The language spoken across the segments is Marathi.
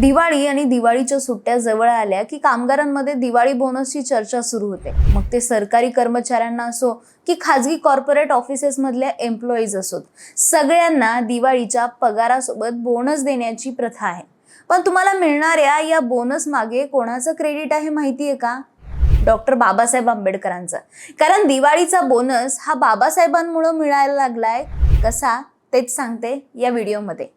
दिवाळी आणि दिवाळीच्या सुट्ट्या जवळ आल्या की कामगारांमध्ये दिवाळी बोनसची चर्चा सुरू होते. मग ते सरकारी कर्मचाऱ्यांना असो की खाजगी कॉर्पोरेट ऑफिसेसमधल्या एम्प्लॉईज असोत. सगळ्यांना दिवाळीच्या पगारासोबत बोनस देण्याची प्रथा आहे. पण तुम्हाला मिळणाऱ्या या बोनस मागे कोणाचं क्रेडिट आहे माहिती आहे का? डॉक्टर बाबासाहेब आंबेडकरांचं. कारण दिवाळीचा बोनस हा बाबासाहेबांमुळे मिळायला लागलाय. कसा? तेच सांगते या व्हिडिओमध्ये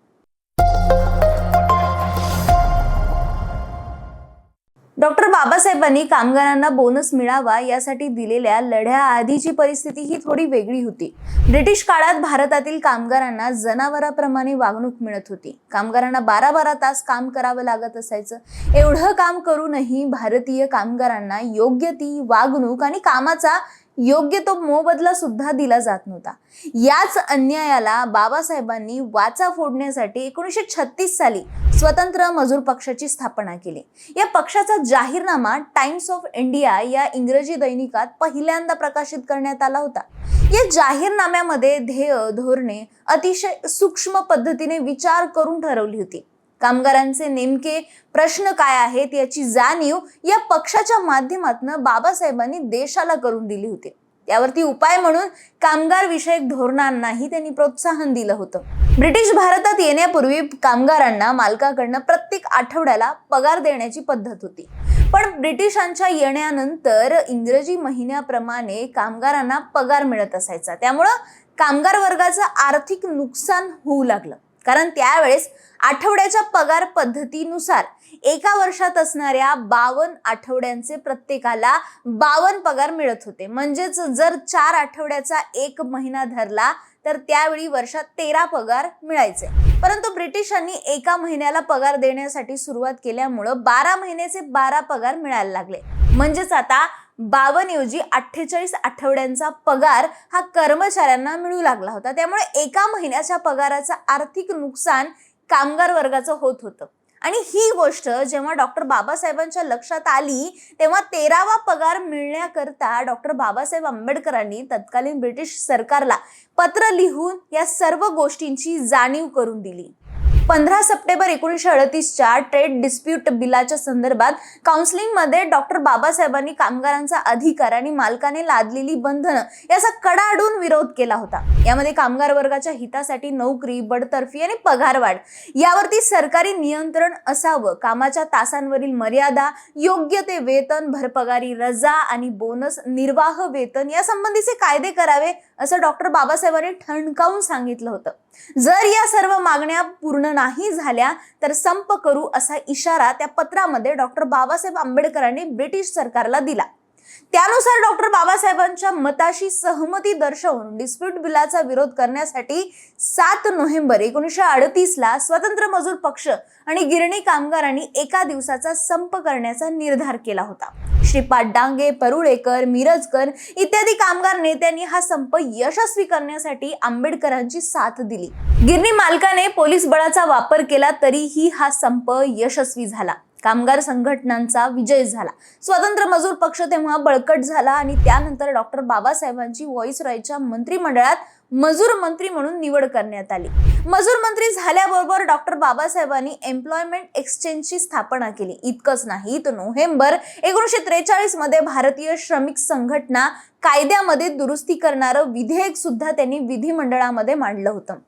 डॉक्टर बाबासाहेबांनी कामगारांना बोनस मिळावा यासाठी दिलेल्या लढ्या आधीची परिस्थिती ही थोडी वेगळी होती. ब्रिटिश काळात भारतातील कामगारांना जनावराप्रमाणे वागणूक मिळत होती. कामगारांना बारा बारा तास काम करावं लागत असायचं. एवढं काम करूनही भारतीय कामगारांना योग्य ती वागणूक आणि कामाचा योग्य तो मोबदला सुद्धा दिला जात नव्हता. याच अन्यायाला बाबासाहेबांनी वाचा फोडण्यासाठी एकोणीसशे छत्तीस साली स्वतंत्र मजूर पक्षाची स्थापना केली. या पक्षाचा जाहीरनामा टाइम्स ऑफ इंडिया या इंग्रजी दैनिकात पहिल्यांदा प्रकाशित करण्यात आला होता. या जाहीरनाम्यामध्ये ध्येय धोरणे अतिशय सूक्ष्म पद्धतीने विचार करून ठरवली होती. कामगारांचे नेमके प्रश्न काय आहेत याची जाणीव या पक्षाच्या माध्यमातून बाबासाहेबांनी देशाला करून दिली होती. त्यावरती उपाय म्हणून कामगार विषयक धोरणांनाही त्यांनी प्रोत्साहन दिलं होतं. ब्रिटिश भारतात येण्यापूर्वी कामगारांना मालकाकडनं प्रत्येक आठवड्याला पगार देण्याची पद्धत होती. पण ब्रिटिशांच्या येण्यानंतर इंग्रजी महिन्याप्रमाणे कामगारांना पगार मिळत असायचा. त्यामुळं कामगार वर्गाचं आर्थिक नुकसान होऊ लागलं. कारण त्यावेळेस आठवड्याच्या पगार पद्धतीनुसार एका वर्षात असणाऱ्या बावन आठवड्यांचे प्रत्येकाला बावन पगार मिळत होते. म्हणजेच जर चार आठवड्याचा एक महिना धरला तर त्यावेळी वर्षात तेरा पगार मिळायचे. परंतु ब्रिटिशांनी एका महिन्याला पगार देण्यासाठी सुरुवात केल्यामुळं बारा महिन्याचे बारा पगार मिळायला लागले. म्हणजेच आता बावन ऐवजी अठ्ठेचाळीस आठवड्यांचा पगार हा कर्मचाऱ्यांना मिळू लागला होता. त्यामुळे एका महिन्याच्या पगाराचं आर्थिक नुकसान कामगार वर्गाचं होत होतं. आणि ही गोष्ट जेव्हा डॉक्टर बाबासाहेबांच्या लक्षात आली तेव्हा तेरावा पगार मिळण्याकरता डॉक्टर बाबासाहेब आंबेडकरांनी तत्कालीन ब्रिटिश सरकारला पत्र लिहून या सर्व गोष्टींची जाणीव करून दिली. पंधरा सप्टेंबर एकोणीसशे अडतीसच्या ट्रेड डिस्प्यूट बिलाच्या संदर्भात काउन्सिलिंगमध्ये डॉक्टर बाबासाहेबांनी कामगारांचा अधिकार आणि मालकाने लादलेली बंधनं याचा कडाडून विरोध केला होता. यामध्ये कामगार वर्गाच्या हितासाठी नोकरी बडतर्फी आणि पगारवाढ यावरती सरकारी नियंत्रण असावं कामाच्या तासांवरील मर्यादा योग्य ते वेतन भरपगारी रजा आणि बोनस निर्वाह वेतन यासंबंधीचे कायदे करावे असं डॉक्टर बाबासाहेबांनी ठणकावून सांगितलं होतं. जर या सर्व मागण्या पूर्ण नाही झाल्या तर संप करू असा इशारा त्या पत्रामध्ये डॉक्टर बाबासाहेब आंबेडकरांनी ब्रिटिश सरकारला दिला. त्यानुसार डॉक्टर बाबासाहेबांच्या मताशी सहमती दर्शवून डिस्प्यूट बिलाचा विरोध करण्यासाठी सात नोव्हेंबर एकोणीसशे अडतीसला स्वतंत्र मजूर पक्ष आणि गिरणी कामगारांनी एका दिवसाचा संप करण्याचा निर्धार केला होता. श्रीपाद डांगे परुळेकर मिरजकर इत्यादी कामगार नेत्यांनी हा संप यशस्वी करण्यासाठी आंबेडकरांची साथ दिली. गिरणी मालकाने पोलीस बळाचा वापर केला तरीही हा संप यशस्वी झाला. कामगार संघटनांचा विजय झाला. स्वतंत्र मजूर पक्ष तेव्हा बळकट झाला आणि त्यानंतर डॉक्टर बाबासाहेबांची व्हॉइस रॉयच्या मंत्रिमंडळात मजूर मंत्री म्हणून निवड करण्यात आली. मजूर मंत्री झाल्याबरोबर डॉक्टर बाबासाहेबांनी एम्प्लॉयमेंट एक्सचेंजची स्थापना केली. इतकंच नाही तर नोव्हेंबर एकोणीसशे त्रेचाळीसमध्ये भारतीय श्रमिक संघटना कायद्यामध्ये दुरुस्ती करणारं विधेयक सुद्धा त्यांनी विधिमंडळामध्ये मांडलं होतं.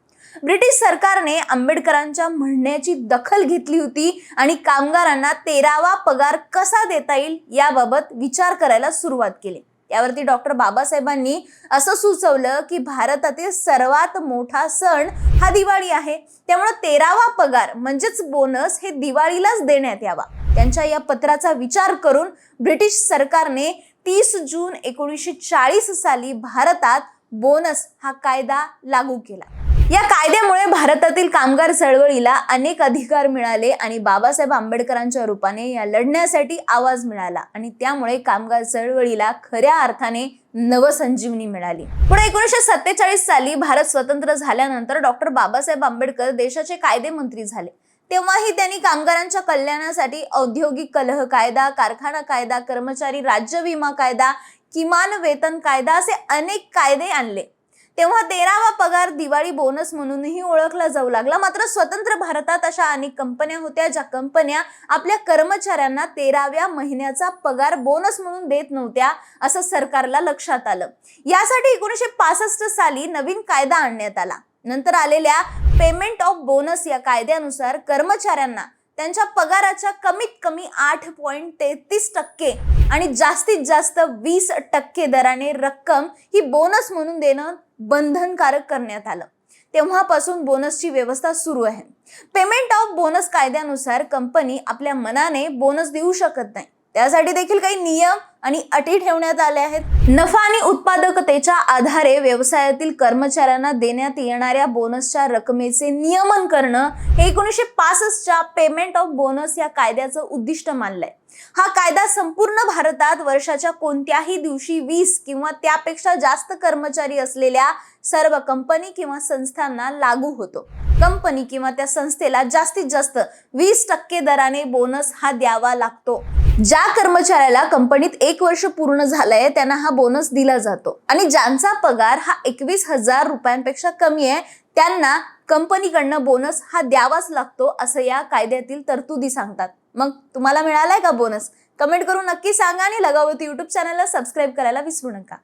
ब्रिटिश सरकारने आंबेडकरांच्या म्हणण्याची दखल घेतली होती आणि कामगारांना तेरावा पगार कसा देता येईल याबाबत विचार करायला सुरुवात केली. यावरती डॉक्टर बाबासाहेबांनी असं सुचवलं की भारतातील सर्वात मोठा सण हा दिवाळी आहे. त्यामुळे तेरावा पगार म्हणजेच बोनस हे दिवाळीलाच देण्यात यावा. त्यांच्या या पत्राचा विचार करून ब्रिटिश सरकारने तीस जून एकोणीसशे चाळीस साली भारतात बोनस हा कायदा लागू केला. या कायद्यामुळे भारतातील कामगार चळवळीला अनेक अधिकार मिळाले आणि बाबासाहेब आंबेडकरांच्या रूपाने या लढण्यासाठी आवाज मिळाला आणि त्यामुळे कामगार चळवळीला खऱ्या अर्थाने नवसंजीवनी मिळाली. पुढे एकोणीसशे सत्तेचाळीस साली भारत स्वतंत्र झाल्यानंतर डॉक्टर बाबासाहेब आंबेडकर देशाचे कायदे मंत्री झाले. तेव्हाही त्यांनी कामगारांच्या कल्याणासाठी औद्योगिक कलह कायदा कारखाना कायदा कर्मचारी राज्य विमा कायदा किमान वेतन कायदा असे अनेक कायदे आणले. तेव्हा तेरावा पगार दिवाळी बोनस म्हणूनही ओळखला जाऊ लागला. मात्र स्वतंत्र भारतात अशा अनेक कंपन्या होत्या ज्या कंपन्या आपल्या कर्मचाऱ्यांना तेराव्या महिन्याचा पगार बोनस म्हणून देत नव्हत्या असं सरकारला लक्षात आलं. यासाठी एकोणीसशे पासष्ट साली नवीन कायदा आणण्यात आला. नंतर आलेल्या पेमेंट ऑफ बोनस या कायद्यानुसार कर्मचाऱ्यांना त्यांच्या पगाराच्या कमीत कमी आठ पॉईंट तेहतीस टक्के आणि जास्तीत जास्त वीस टक्के दराने रक्कम ही बोनस म्हणून देणं बंधनकारक करण्यात आलं. तेव्हापासून बोनसची व्यवस्था सुरू आहे. पेमेंट ऑफ बोनस कायद्यानुसार कंपनी आपल्या मनाने बोनस देऊ शकत नाही. त्यासाठी देखील काही नियम आणि अटी ठेवण्यात आल्या आहेत. नफा आणि उत्पादकतेच्या आधारे व्यवसायातील कर्मचाऱ्यांना देण्यात येणाऱ्या बोनसच्या रकमेचे नियमन करणं हे एकोणीसशे पासष्टच्या पेमेंट ऑफ बोनस या कायद्याचं उद्दिष्ट मानलंय. हा कायदा संपूर्ण भारतात वर्षाच्या कोणत्याही दिवशी वीस किंवा त्यापेक्षा जास्त कर्मचारी असलेल्या सर्व कंपनी किंवा संस्थांना लागू होतो. कंपनी किंवा त्या संस्थेला जास्तीत जास्त वीस टक्के दराने बोनस हा द्यावा लागतो. ज्या कर्मचाऱ्याला कंपनीत एक वर्ष पूर्ण झालंय त्यांना हा बोनस दिला जातो. आणि ज्यांचा पगार हा एकवीस हजार रुपयांपेक्षा कमी आहे त्यांना कंपनीकडनं बोनस हा द्यावाच लागतो असं या कायद्यातील तरतुदी सांगतात. मग तुम्हाला मिळालाय का बोनस कमेंट करून नक्की सांगा आणि लगावती युट्यूब चॅनलला सबस्क्राईब करायला विसरू नका.